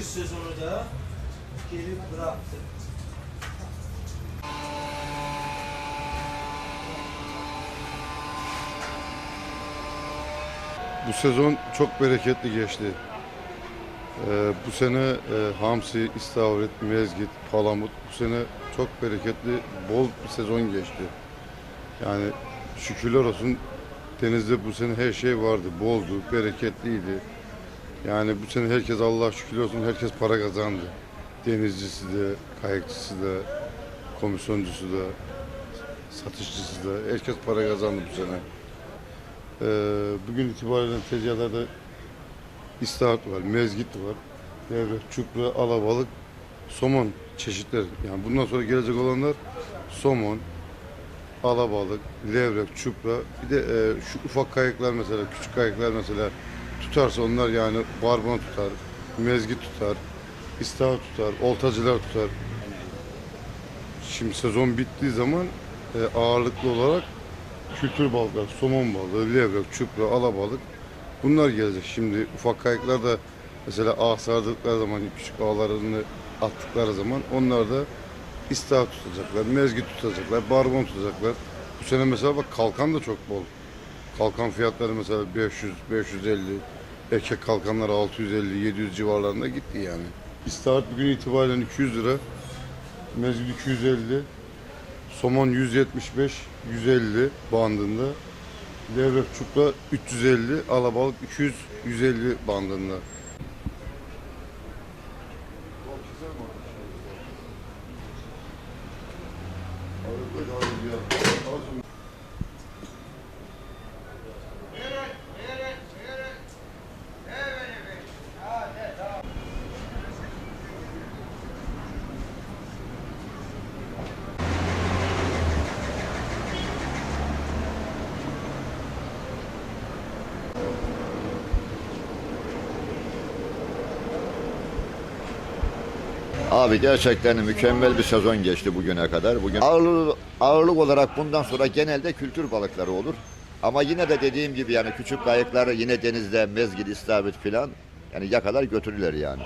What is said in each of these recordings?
bir sezonu da geri bıraktı. Bu sezon çok bereketli geçti. Ee, bu sene e, hamsi, istavrit, mezgit, palamut bu sene çok bereketli, bol bir sezon geçti. Yani şükürler olsun denizde bu sene her şey vardı, boldu, bereketliydi. Yani sene herkes Allah'a şükürler olsun herkes para kazandı. Denizcisi de, kayıkçısı da, komisyoncusu da, satışçısı da herkes para kazandı bu sene. Ee, bugün itibariyle tezgahlarda istahat var, mezgit var, levrek, çupra, alabalık, somon çeşitleri. Yani bundan sonra gelecek olanlar somon, alabalık, levrek, çupra. Bir de e, şu ufak kayıklar mesela, küçük kayıklar mesela tutarsa onlar yani barbon tutar, mezgit tutar, istahat tutar, oltacılar tutar. Şimdi sezon bittiği zaman e, ağırlıklı olarak kültür balıklar, somon balığı, levrek, çupra, alabalık bunlar gelecek. Şimdi ufak kayıklar da mesela ağ sardıkları zaman, küçük ağlarını attıkları zaman onlar da istahat tutacaklar, mezgit tutacaklar, barbon tutacaklar. Bu sene mesela bak kalkan da çok bol. Kalkan fiyatları mesela 500, 550, erkek kalkanlar 650, 700 civarlarında gitti yani. İstahat bugün itibaren 200 lira, mezgit 250, Somon 175, 150 bandında. Levrek çupra 350, alabalık 200, 150 bandında. Abi gerçekten mükemmel bir sezon geçti bugüne kadar. Bugün ağırlık, ağırlık olarak bundan sonra genelde kültür balıkları olur. Ama yine de dediğim gibi yani küçük kayıklar yine denizde mezgit, istavrit filan yani yakalar götürürler yani.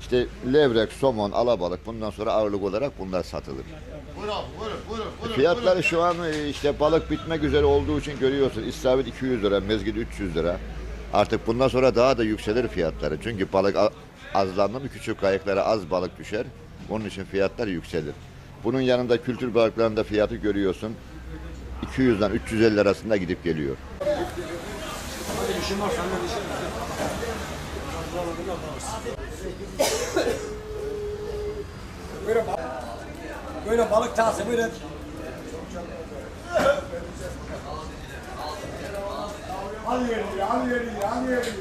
İşte levrek, somon, alabalık bundan sonra ağırlık olarak bunlar satılır. Fiyatları şu an e, işte balık bitmek üzere olduğu için görüyorsun. İstavrit 200 lira, mezgit 300 lira. Artık bundan sonra daha da yükselir fiyatları. Çünkü balık azlandı mı küçük kayıklara az balık düşer. Onun için fiyatlar yükselir. Bunun yanında kültür balıklarında fiyatı görüyorsun. 200'den 350 arasında gidip geliyor. Böyle balık tası böyle. ஆதிவேலி ஆதிவேலி ஆதிவேலி